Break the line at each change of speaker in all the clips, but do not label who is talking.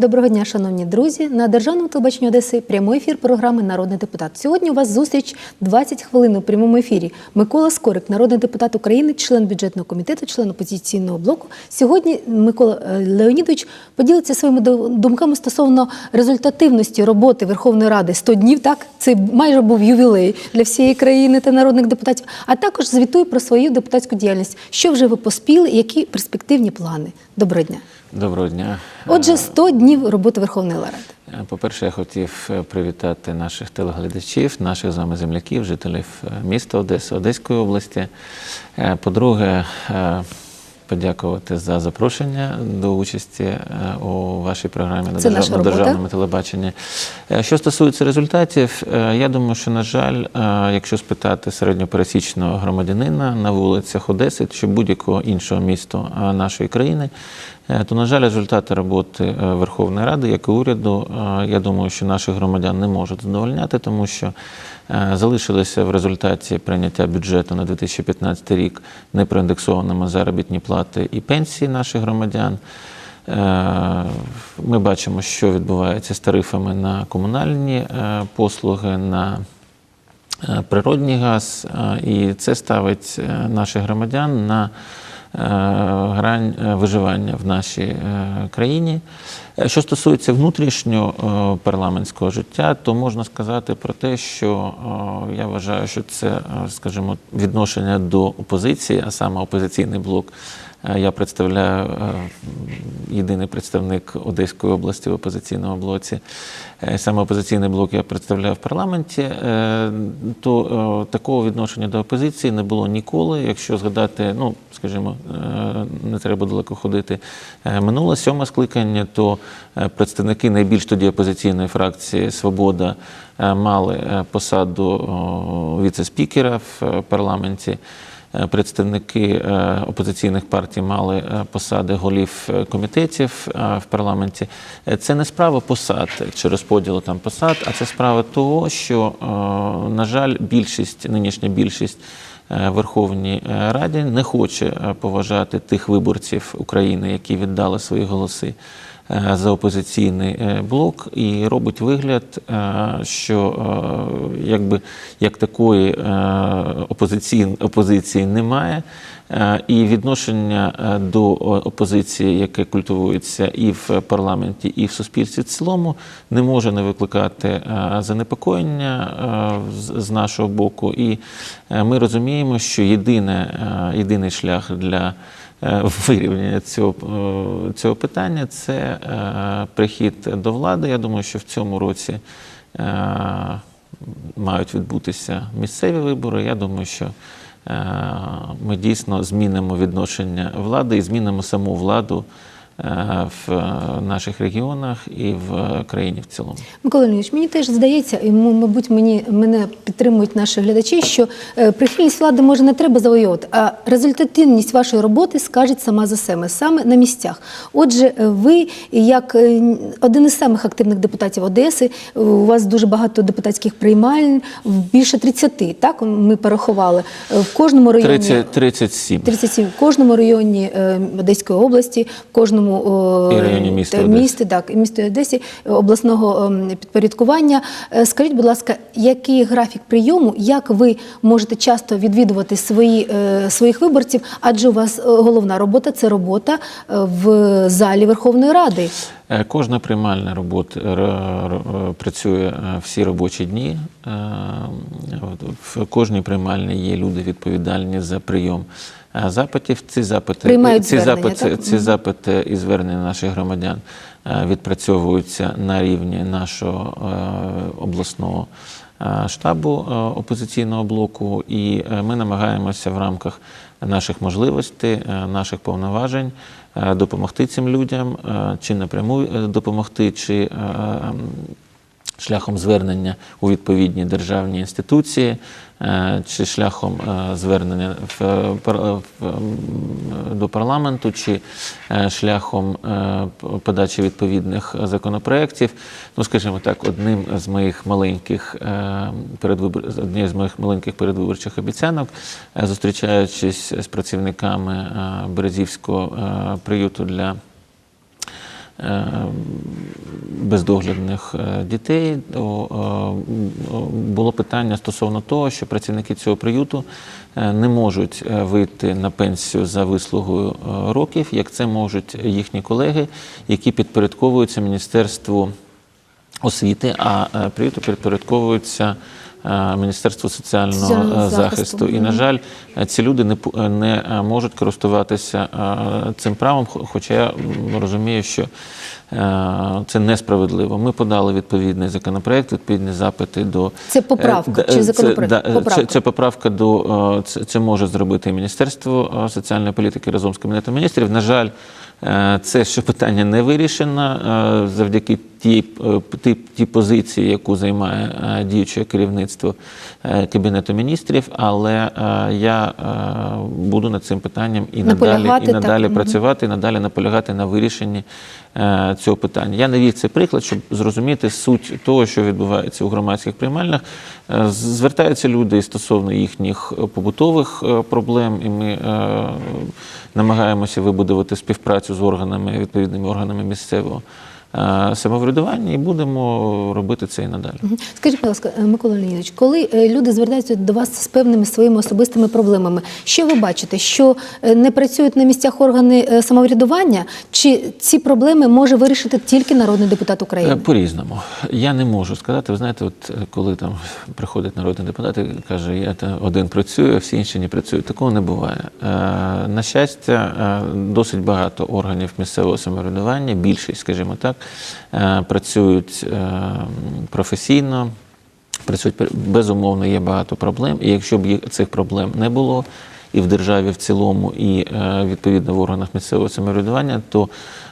Доброго дня, шановні друзі. На державному телебаченні Одеси прямий ефір програми Народний депутат. Сьогодні у вас зустріч 20 хвилин у прямому ефірі. Микола Скорик, народний депутат України, член бюджетного комітету, член опозиційного блоку. Сьогодні Микола е, Леонідович поділиться своїми думками стосовно результативності роботи Верховної Ради 100 днів. Так це майже був ювілей для всієї країни та народних депутатів. А також звітує про свою депутатську діяльність. Що вже ви поспіли, які перспективні плани? Доброго дня.
Доброго дня.
Отже, 100 днів роботи Верховної Ради.
Е, По-перше, я хотів е, привітати наших телеглядачів, наших з вами земляків, жителів е, міста Одеси, Одеської області. По-друге, подякувати за запрошення до участі е, у вашій програмі на,
Це
держав-
наша
на
робота.
державному телебаченні. Е, Що стосується результатів, е, я думаю, що, на жаль, якщо спитати середньопересічного громадянина на вулицях Одеси чи будь-якого іншого міста нашої країни, то, на жаль, результати роботи Верховної Ради, як і уряду, я думаю, що наших громадян не можуть задовольняти, тому що залишилися в результаті прийняття бюджету на 2015 рік непроіндексованими заробітні плати і пенсії наших громадян. Е, Ми бачимо, що відбувається з тарифами на комунальні е, послуги, на е, природний газ, е, і це ставить е, наших громадян на е, грань е, виживання в нашій е, країні. Е, Що стосується внутрішнього е, парламентського життя, то можна сказати про те, що е, я вважаю, що це, е, скажімо, відношення до опозиції, а саме опозиційний блок. Е, Я представляю е, єдиний представник Одеської області в опозиційному блоці. Е, Саме опозиційний блок я представляю в парламенті. То такого відношення до опозиції не було ніколи. Якщо згадати, ну скажімо, не треба далеко ходити. Минуле сьоме скликання, то представники найбільш тоді опозиційної фракції Свобода мали посаду віце-спікера в парламенті. Е, Представники е, опозиційних партій мали е, посади голів комітетів в парламенті. Це не справа посад чи розподілу там посад, а це справа того, що, на жаль, більшість, нинішня більшість Верховній Раді не хоче поважати тих виборців України, які віддали свої голоси за опозиційний е, блок, і робить вигляд, е, що е, якби як такої е, опозиційної опозиції немає. Е, І відношення е, до опозиції, яке культивується і в парламенті, і в суспільстві в цілому, не може не викликати е, занепокоєння е, з- нашого боку. І е, ми розуміємо, що єдине, е, єдиний шлях для е, вирівняння цього, е, цього питання це е, прихід до влади. Я думаю, що в цьому році е, мають відбутися місцеві вибори. Я думаю, що е, ми дійсно змінимо відношення влади і змінимо саму владу е, в е, наших регіонах і в країні в цілому.
Микола Леонідович, мені теж здається, і мабуть, мені мене підтримують наші глядачі, що е, прихильність влади може не треба завоювати, а результативність вашої роботи скажуть сама за себе, саме на місцях. Отже, е, ви, як один із самих активних депутатів Одеси, у вас дуже багато депутатських приймальń, більше 30, так ми порахували в кожному районі.
30, 37.
37 в кожному районі Одеської області, в кожному о,
І районі міста
та-
Одеси.
місті, так, і місто Одесі е, обласного ем, підпорядкування. Е, Скажіть, будь ласка, який графік прийому, як ви можете часто відвідувати свої, е, своїх виборців? Адже у вас е, головна робота це робота е, в залі Верховної Ради.
Е, Кожна приймальна робота працює е, всі робочі дні. Е, В кожній приймальні є люди відповідальні за прийом е, запитів. Ці запити,
Приймають
ці, запити,
так?
ці запити і звернення наших громадян е, відпрацьовуються на рівні нашого е, обласного е, штабу опозиційного блоку, і ми намагаємося в рамках наших можливостей, наших повноважень допомогти цим людям, чи напряму допомогти, чи шляхом звернення у відповідні державні інституції, е, чи шляхом е, звернення е, до парламенту, чи шляхом подачі відповідних законопроєктів. Ну, скажімо так, одним з моїх маленьких передвибор... однією з моїх маленьких передвиборчих обіцянок, зустрічаючись з працівниками Березівського приюту для бездоглядних е, дітей, е, було питання стосовно того, що працівники цього приюту е, не можуть вийти на пенсію за вислугою років, як це можуть їхні колеги, які підпорядковуються Міністерству освіти, а приюту підпорядковуються Міністерству соціального
Соціального
е,
захисту.
захисту. І, на жаль, е, ці люди не, е, не е, можуть користуватися е, цим правом, хо- хоча я розумію, що е, це несправедливо. Ми подали відповідний законопроект, відповідні запити до
Це поправка
Е,
чи
е,
законопроект?
Це, е,
Поправка.
Це, це поправка до е, це, це може зробити і Міністерство е, соціальної політики разом з Кабінетом міністрів. На жаль, е, це ще питання не вирішено е, завдяки тій, е, тій, тій позиції, яку займає е, діюче керівництво е, Кабінету міністрів. Але я буду над цим питанням і надалі, і надалі працювати, і надалі наполягати на вирішенні цього питання. Я навів цей приклад, щоб зрозуміти суть того, що відбувається у громадських приймальнях. Звертаються люди стосовно їхніх побутових проблем, і ми намагаємося вибудувати співпрацю з органами, відповідними органами місцевого самоврядування, і будемо робити це і надалі.
Скажіть, будь ласка, е, Микола Леонідович, коли е, люди звертаються до вас з певними своїми особистими проблемами, що ви бачите? Що е, не працюють на місцях органи е, самоврядування, чи ці проблеми може вирішити тільки народний депутат
Е,
України?
По-різному. Я не можу сказати. Ви знаєте, от е, коли там приходить народний депутат і каже, я та один працюю, а всі інші не працюють. Такого не буває. Е, На щастя, е, досить багато органів місцевого самоврядування, більшість, скажімо так, е, працюють е, професійно. Працюють безумовно, є багато проблем. І якщо б цих проблем не було і в державі в цілому, і е, відповідно в органах місцевого самоврядування, то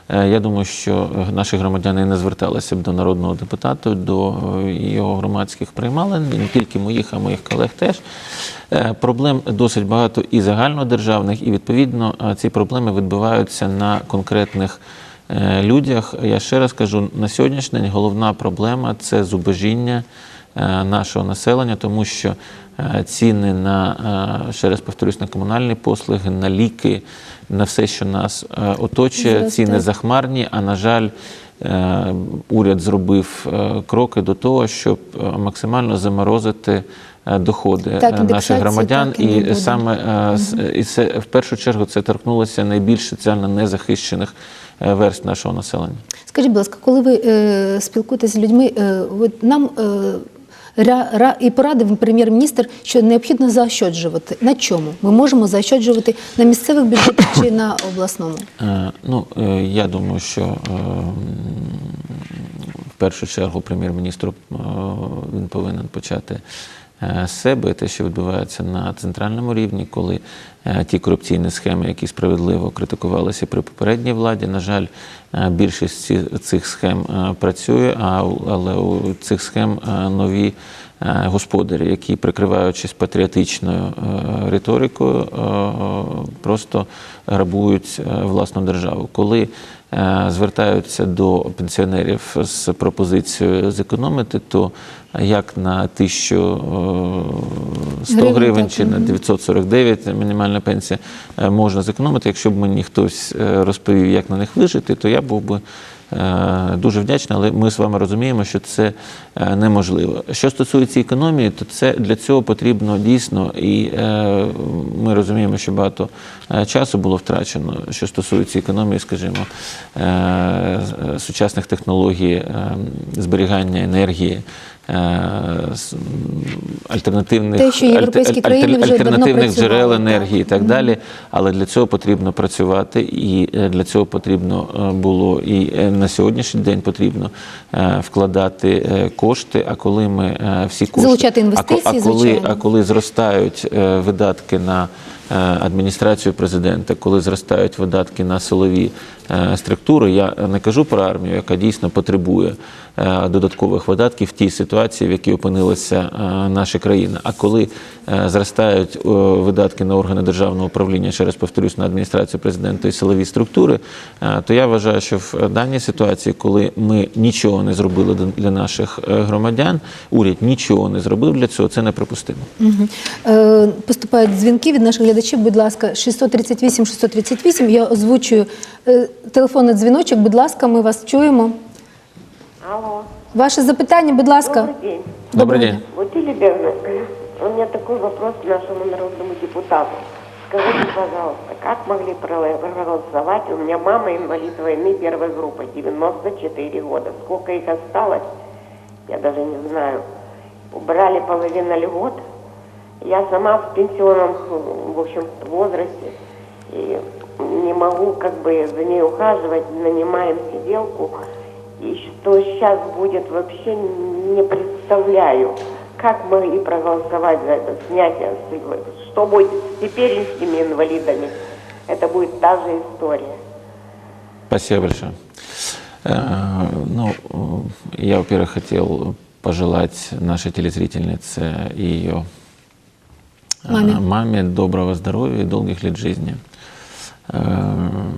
е, я думаю, що е, наші громадяни не зверталися б до народного депутата, до е, його громадських приймалин, і не тільки моїх, а моїх колег теж. Е, Проблем досить багато і загальнодержавних, і відповідно е, ці проблеми відбуваються на конкретних е, людях. Я ще раз кажу, на сьогоднішній день головна проблема це зубожіння е, нашого населення, тому що е, ціни на, е, ще раз повторюсь, на комунальні послуги, на ліки, на все, що нас е, оточує, ціни захмарні, а на жаль, е, уряд зробив е, кроки до того, щоб е, максимально заморозити е, доходи
Так,
е, наших громадян.
так і
І саме е, і це в першу чергу це торкнулося найбільш соціально незахищених е, верст нашого населення.
Скажіть, будь ласка, коли ви е, спілкуєтеся з людьми, е, от нам е, ра, ра, і порадив прем'єр-міністр, що необхідно заощаджувати. На чому? Ми можемо заощаджувати на місцевих бюджетах чи на обласному?
Е, Ну, е, я думаю, що е, в першу чергу прем'єр-міністр е, він повинен почати е, себе те, що відбувається на центральному рівні, коли е, ті корупційні схеми, які справедливо критикувалися при попередній владі, на жаль, е, більшість цих схем е, працює, але у цих схем е, нові. е, Господарі, які прикриваючись патріотичною е, риторикою, е, просто грабують е, власну державу. Коли е, звертаються до пенсіонерів з пропозицією зекономити, то як на 1100
Гривень,
гривень
так,
чи на 949 мінімальна пенсія е, можна зекономити. Якщо б мені хтось е, розповів, як на них вижити, то я був би е, дуже вдячна, але ми з вами розуміємо, що це е, неможливо. Що стосується економії, то це для цього потрібно дійсно, і е, ми розуміємо, що багато е, часу було втрачено. Що стосується економії, скажімо, е, сучасних технологій е, зберігання енергії. Е, Альтернативних,
Те, що європейські країни вже
альтернативних джерел енергії і так далі. Але для цього потрібно працювати, і е, для цього потрібно е, було і на сьогоднішній день потрібно вкладати кошти. А коли ми всі кошти
Залучати інвестиції,
а коли,
звичайно.
а коли зростають видатки на адміністрацію президента, коли зростають видатки на силові структури, я не кажу про армію, яка дійсно потребує е, додаткових видатків в тій ситуації, в якій опинилася е, наша країна. А коли е, зростають е, видатки на органи державного управління, ще раз повторюсь, на адміністрацію президента і силові структури, е, то я вважаю, що в даній ситуації, коли ми нічого не зробили для наших е, громадян, уряд нічого не зробив для цього, це неприпустимо.
Е, Поступають дзвінки від наших глядачів. будь ласка, 638 638. Я озвучую е, телефонний дзвіночок. Будь ласка, ми вас чуємо.
Алло,
Ваше запитання, будь ласка.
добрый день.
Добрый
Добрый
день.
Будьте любезны, у меня такой вопрос к нашему народному депутату. Скажите, пожалуйста, как могли проголосовать? У меня мама инвалид войны первой группы, 94 года. Сколько их осталось, я даже не знаю. Убрали половину льгот. Я сама в пенсионном, в общем, возрасте. И не могу как бы за ней ухаживать, нанимаем сиделку. И что сейчас будет, вообще не представляю. Как могли проголосовать за это снятие? Что будет с теперешними инвалидами? Это будет та же история.
Спасибо большое. Э, Ну, я, во-первых, хотел пожелать нашей телезрительнице и ее э,
Маме.
маме доброго здоровья и долгих лет жизни. Э,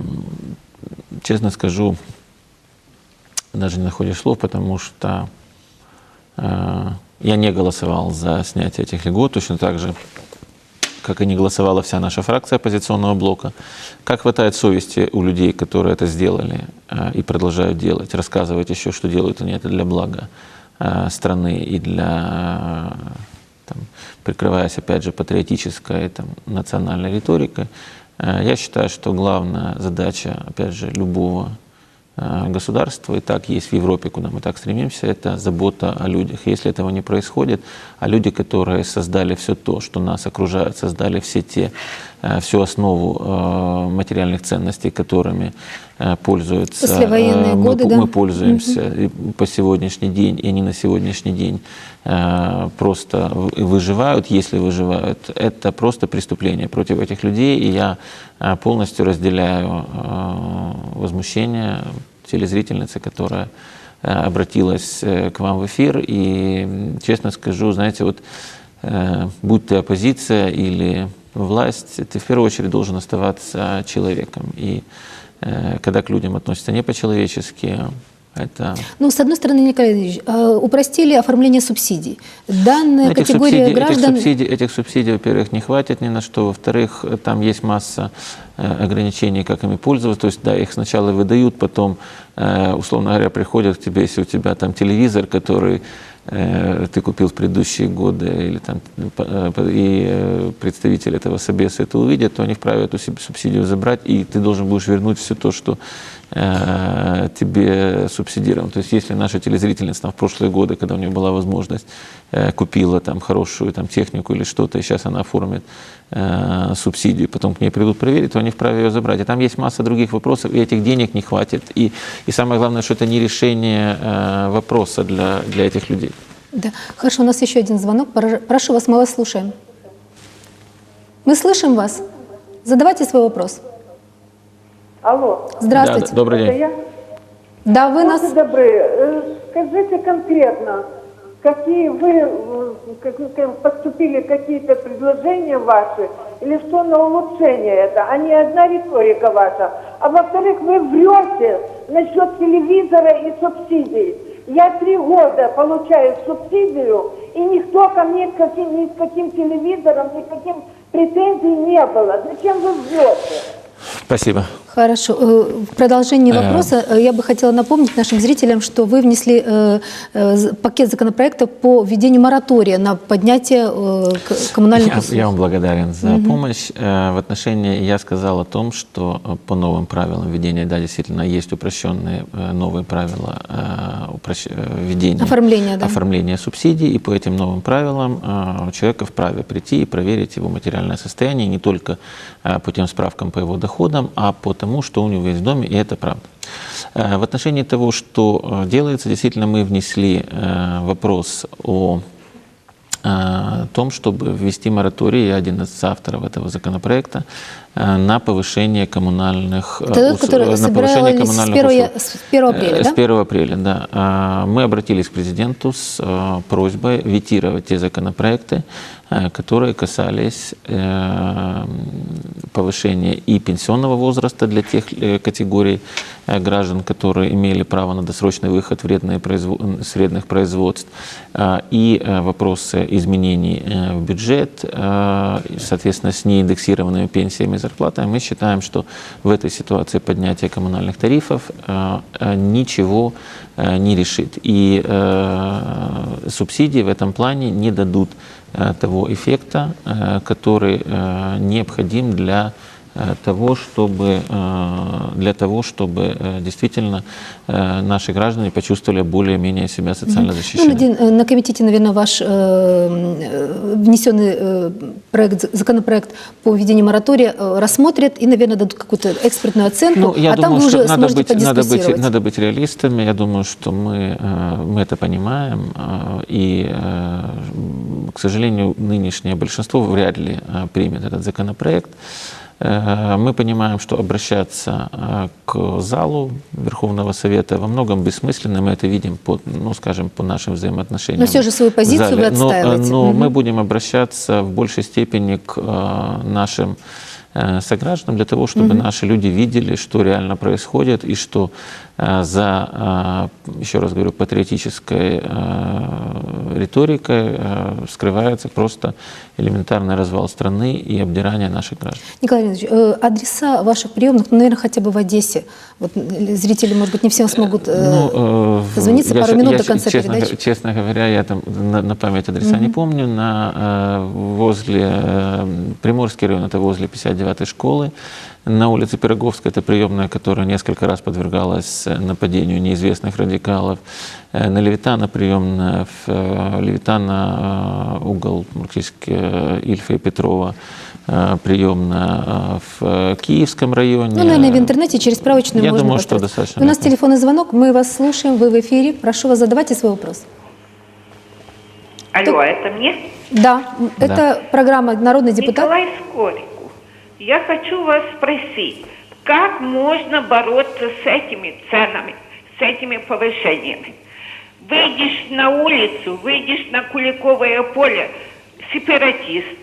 Честно скажу, даже не находишь слов, потому что э, я не голосовал за снятие этих льгот, точно так же, как и не голосовала вся наша фракция оппозиционного блока. Как хватает совести у людей, которые это сделали э, и продолжают делать, рассказывать еще, что делают они это для блага э, страны и для, там, прикрываясь, опять же, патриотической, там, национальной риторикой. Э, Я считаю, что главная задача, опять же, любого э, государства, и так есть в Европе, куда мы так стремимся, это забота о людях. Если этого не происходит, а люди, которые создали все то, что нас окружает, создали все те, э, всю основу материальных ценностей, которыми пользуются
Послевоенные
э, мы,
годы,
по-
да?
мы пользуемся и по сегодняшний день, и они на сегодняшний день э, просто выживают, если выживают, это просто преступление против этих людей, и я э, полностью разделяю э, возмущение телезрительницы, которая э, обратилась э, к вам в эфир, и честно скажу, знаете, вот э, будь ты оппозиция или власть, ты в первую очередь должен оставаться человеком. И э, когда к людям относятся не по-человечески, это
Ну, с одной стороны, Николай Ильич, э, упростили оформление субсидий. Данная
этих
категория
субсидий,
граждан...
Этих субсидий, этих субсидий, во-первых, не хватит ни на что. Во-вторых, э, там есть масса э, ограничений, как ими пользоваться. То есть, да, их сначала выдают, потом, э, условно говоря, приходят к тебе, если у тебя там телевизор, который э, ты купил в предыдущие годы, или там, э, по- и э, представитель этого собеса это увидят, то они вправе эту суб- субсидию забрать, и ты должен будешь вернуть все то, что э, тебе субсидировано. То есть если наша телезрительница там, в прошлые годы, когда у нее была возможность, э, купила там хорошую там, технику или что-то, и сейчас она оформит э, субсидию, потом к ней придут проверить, то они вправе ее забрать. И там есть масса других вопросов, и этих денег не хватит. И, и самое главное, что это не решение э, вопроса для, для этих людей.
Да. Хорошо, у нас еще один звонок. Прошу вас, мы вас слушаем. Мы слышим вас. Задавайте свой вопрос.
Алло.
Здравствуйте.
Да, добрый
Это
день.
я?
Да, вы нас...
Будьте добры, э, скажите конкретно, какие вы э, как- как поступили какие-то предложения ваши, или что на улучшение это, а не одна риторика ваша. А во-вторых, вы врете насчет телевизора и субсидий. Я три года получаю субсидию, и никто ко мне к каким, ни с каким телевизором, ни к каким претензий не было. Зачем вы врете?
Спасибо.
Хорошо. Э, В продолжении
Э.
вопроса э, я бы хотела напомнить нашим зрителям, что вы внесли пакет законопроектов по введению моратория на поднятие коммунальных
Я,
услуг.
я вам благодарен за помощь. Э, В отношении, я сказал о том, что по новым правилам введения, да, действительно, есть упрощенные новые правила упрощ- введения
Оформления, да.
оформления субсидий, и по этим новым правилам человека вправе прийти и проверить его материальное состояние не только по тем справкам по его доходам, а по тому, что у него есть в доме, и это правда. Э, В отношении того, что э, делается, действительно, мы внесли э, вопрос о том, чтобы ввести мораторий, я один из авторов этого законопроекта, на повышение коммунальных
Это тот,
ус-
который
на
собирались с 1
услуг.
с 1 апреля, да?
С 1 апреля, да. Мы обратились к президенту с просьбой ветировать те законопроекты, которые касались повышения и пенсионного возраста для тех э, категорий э, граждан, которые имели право на досрочный выход вредных производств, э, и э, вопросы изменений в бюджет, соответственно, с неиндексированными пенсиями и зарплатами, мы считаем, что в этой ситуации поднятие коммунальных тарифов ничего не решит. И субсидии в этом плане не дадут того эффекта, э, который э, необходим для э, того, чтобы, э, для того, чтобы э, действительно э, наши граждане почувствовали более-менее себя социально
Ну,
защищенными.
Э, на комитете, наверное, ваш э, э, внесенный э, проект, законопроект по введению моратория э, рассмотрят и, наверное, дадут какую-то экспертную оценку,
Ну, я
а там
думаю,
вы уже
надо
сможете
быть, надо, быть, надо быть реалистами. Я думаю, что мы, э, мы это понимаем. э, И, э, к сожалению, нынешнее большинство вряд ли э, примет этот законопроект. Э, Мы понимаем, что обращаться э, к залу Верховного Совета во многом бессмысленно. Мы это видим, по, ну, скажем, по нашим взаимоотношениям.
Но все же свою позицию вы
зале. Но,
отстаиваете.
Но,
Мгм.
мы будем обращаться в большей степени к нашим э, согражданам для того, чтобы наши люди видели, что реально происходит и что э, за, э, еще раз говорю, патриотической риторикой скрывается просто элементарный развал страны и обдирание наших граждан.
Николай Леонидович, адреса ваших приемных, ну, наверное, хотя бы в Одессе. Вот зрители, может быть, не всем смогут
Ну, э,
дозвониться
я
пару минут
я
до конца
честно,
передачи.
Честно говоря, я там на, на память адреса не помню. На, возле Приморский район, это возле 59-й школы. На улице Пироговской, это приемная, которая несколько раз подвергалась э, нападению неизвестных радикалов. Э, На Левитана приемная, в э, Левитана угол практически Ильфа и Петрова приемная в Киевском районе.
Ну, наверное, в интернете через справочную
Я
можно
думаю, что достаточно
У нас
легко.
телефонный звонок, мы вас слушаем, вы в эфире. Прошу вас, задавайте свой вопрос.
Алло, это мне?
Да,
Да.
это программа «Народный депутат».
Николай Скорику, я хочу вас спросить, как можно бороться с этими ценами, с этими повышениями? Выйдешь на улицу, выйдешь на Куликовое поле, сепаратист,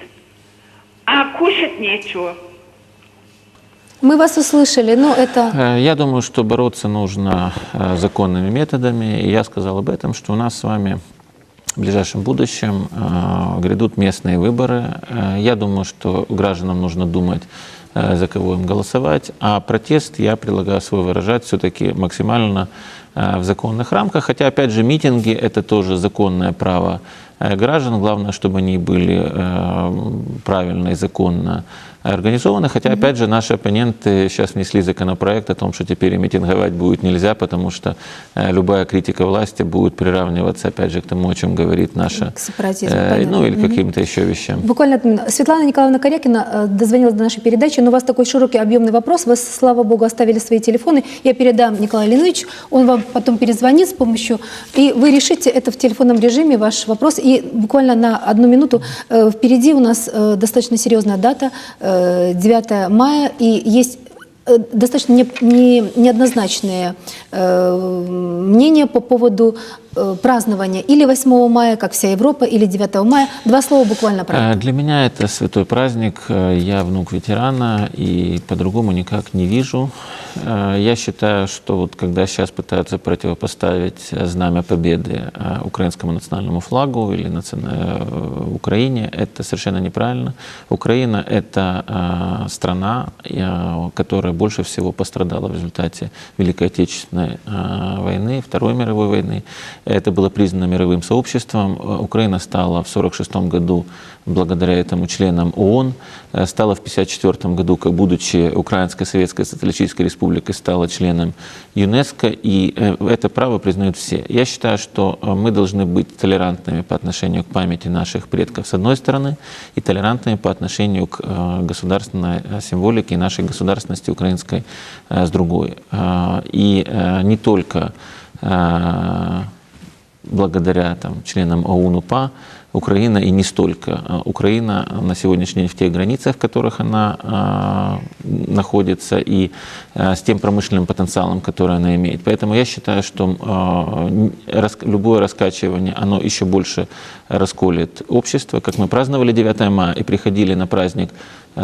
а кушать нечего.
Мы вас услышали, но это...
Э, Я думаю, что бороться нужно э, законными методами. И я сказал об этом, что у нас с вами в ближайшем будущем э, грядут местные выборы. Э, Я думаю, что гражданам нужно думать, э, за кого им голосовать. А протест я предлагаю свой выражать все-таки максимально в законных рамках. Хотя, опять же, митинги – это тоже законное право граждан. Главное, чтобы они были правильно и законно организованы. Хотя, опять же, наши оппоненты сейчас внесли законопроект о том, что теперь и митинговать будет нельзя, потому что э, любая критика власти будет приравниваться, опять же, к тому, о чем говорит наша...
К сепаратизму,
э, ну, или каким-то еще вещам.
Буквально. Светлана Николаевна Корякина э, дозвонилась до нашей передачи, но у вас такой широкий объемный вопрос. Вы, слава богу, оставили свои телефоны. Я передам Николаю Леонидовичу, он вам потом перезвонит с помощью, и вы решите это в телефонном режиме, ваш вопрос. И буквально на одну минуту э, впереди у нас достаточно серьезная дата, 9 мая, и есть э, достаточно не- не- неоднозначные э, мнения по поводу э, празднования или 8 мая, как вся Европа, или 9 мая. Два слова буквально про
Э,
это.
Для меня это святой праздник. Э, Я внук ветерана и по-другому никак не вижу. Э, Я считаю, что вот когда сейчас пытаются противопоставить э, знамя победы э, украинскому национальному флагу или наци- э, Украине, это совершенно неправильно. Украина – это э, страна, э, которая больше всего пострадала в результате Великой Отечественной э, войны, Второй мировой войны. Это было признано мировым сообществом. Э, Украина стала в 1946 году благодаря этому членам ООН, э, стала в 1954 году, как будучи Украинской Советской Социалистической Республикой, стала членом ЮНЕСКО, и э, это право признают все. Я считаю, что мы должны быть толерантными по отношению к памяти наших предков с одной стороны и толерантными по отношению к государственной символике и нашей государственности украинской с другой. И не только благодаря там, членам ОУН УПА Украина и не столько. Э, Украина на сегодняшний день в тех границах, в которых она э, находится, и э, с тем промышленным потенциалом, который она имеет. Поэтому я считаю, что э, рас- любое раскачивание, оно еще больше расколет общество. Как мы праздновали 9 мая и приходили на праздник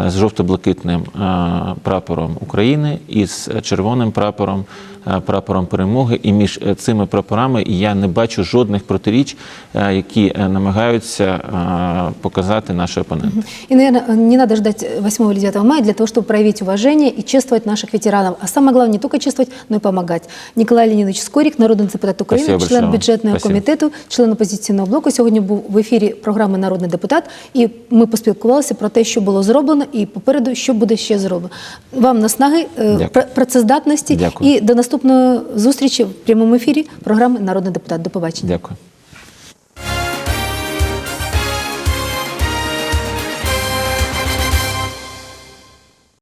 з жовто-блакитним е, прапором України і з червоним прапором, е, прапором перемоги. І між е, цими прапорами я не бачу жодних протиріч, е, які е, намагаються е, показати наші опоненти.
И, наверное, не надо ждать 8 или 9 мая для того, чтобы проявить уважение и чествовать наших ветеранов. А самое главное, не только чествовать, но и помогать. Николай Леонидович Скорик, народний депутат України,
Спасибо
член
большое.
бюджетного
Спасибо.
комітету, член опозиційного блоку. Сьогодні був в ефірі програми Народний депутат, і ми поспілкувалися про те, що було зроблено, і попереду, що буде ще зроблено. Вам наснаги, е,
Дякую.
працездатності
Дякую.
і до наступної зустрічі в прямому ефірі програми Народний депутат. До побачення.
Дякую.